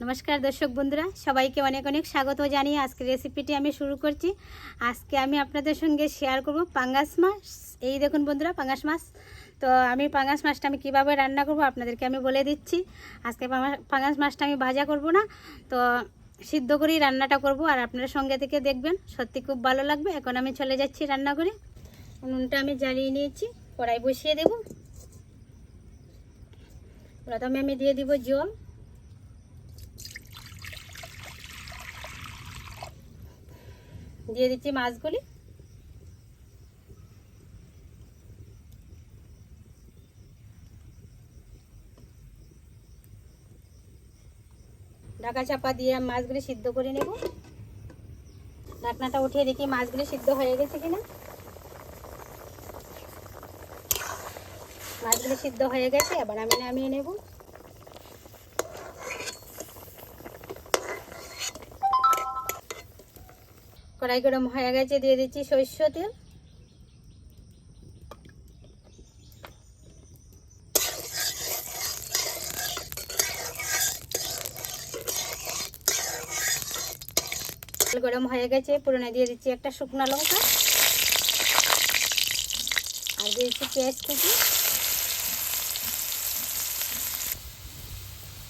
নমস্কার দর্শক বন্ধুরা, সবাইকে অনেক অনেক স্বাগত জানিয়ে আজকে রেসিপিটি আমি শুরু করছি। আজকে আমি আপনাদের সঙ্গে শেয়ার করব পাঙ্গাস মাছ। এই দেখুন বন্ধুরা, পাঙ্গাস মাছ। তো আমি পাঙ্গাস মাছটা আমি কীভাবে রান্না করব আপনাদেরকে আমি বলে দিচ্ছি। আজকে পাঙ্গা- পাঙ্গাস মাছটা আমি ভাজা করব না, তো সিদ্ধ করেই রান্নাটা করব। আর আপনারা সঙ্গে থেকে দেখবেন, সত্যি খুব ভালো লাগবে। এখন আমি চলে যাচ্ছি রান্না করে নুনটা আমি জ্বালিয়ে নিয়েছি, কড়াই বসিয়ে দেব। প্রথমে আমি দিয়ে দিব জল। দিয়ে দিচ্ছি মাছগুলি। ঢাকা চাপা দিয়ে মাছগুলি সিদ্ধ করে নেব। ঢাকনাটা উঠিয়ে দেখি মাছগুলি সিদ্ধ হয়ে গেছে কিনা। মাছগুলি সিদ্ধ হয়ে গেছে আবার আমি নামিয়ে নেব। কড়াই গরম হয়ে গেছে, দিয়ে দিচ্ছি সরষে তেল। গরম হয়ে গেছে, পুরোনে দিয়ে দিচ্ছি একটা শুকনো লঙ্কা। আর দিয়ে দিচ্ছি পেঁয়াজ কুচি।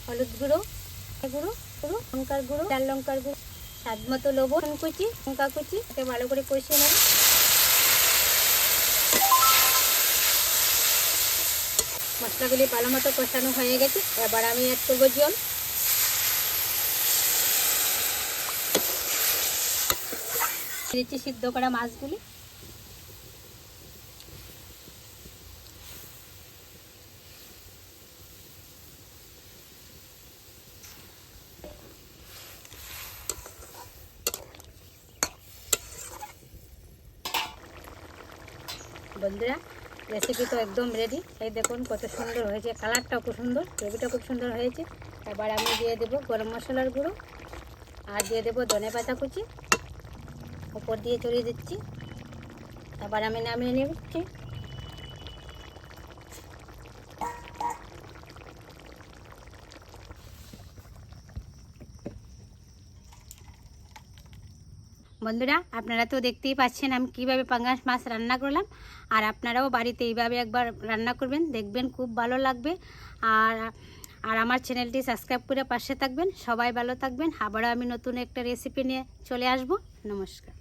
হলুদ গুঁড়ো গুঁড়ো গুঁড়ো, লঙ্কার গুঁড়ো, লাল লঙ্কার গুঁড়ো। স্বাদ মতো লবণ কুচি, লঙ্কা কুচি, ওকে ভালো করে কষিয়ে নেব। মশলাগুলি ভালো মতো কষানো হয়ে গেছে, এবার আমি অ্যাড করব জল। দিচ্ছি সিদ্ধ করা মাছগুলি। বন্ধুরা রেসিপি তো একদম রেডি এই দেখুন কত সুন্দর হয়েছে কালারটাও খুব সুন্দর গ্রেভিটা খুব সুন্দর হয়েছে। এবার আমি দিয়ে দেবো গরম মশলার গুঁড়ো, আর দিয়ে দেবো ধনে পাতা কুচি। ওপর দিয়ে চড়িয়ে দিচ্ছি। এবার আমি নামিয়ে নিচ্ছি। বন্ধুরা, আপনারা তো দেখতেই পাচ্ছেন আমি কীভাবে পাঙ্গাস মাছ রান্না করলাম। আর আপনারাও বাড়িতে এইভাবে একবার রান্না করবেন, দেখবেন খুব ভালো লাগবে। আর আর আমার চ্যানেলটি সাবস্ক্রাইব করে পাশে থাকবেন। সবাই ভালো থাকবেন। আবারও আমি নতুন একটা রেসিপি নিয়ে চলে আসব। নমস্কার।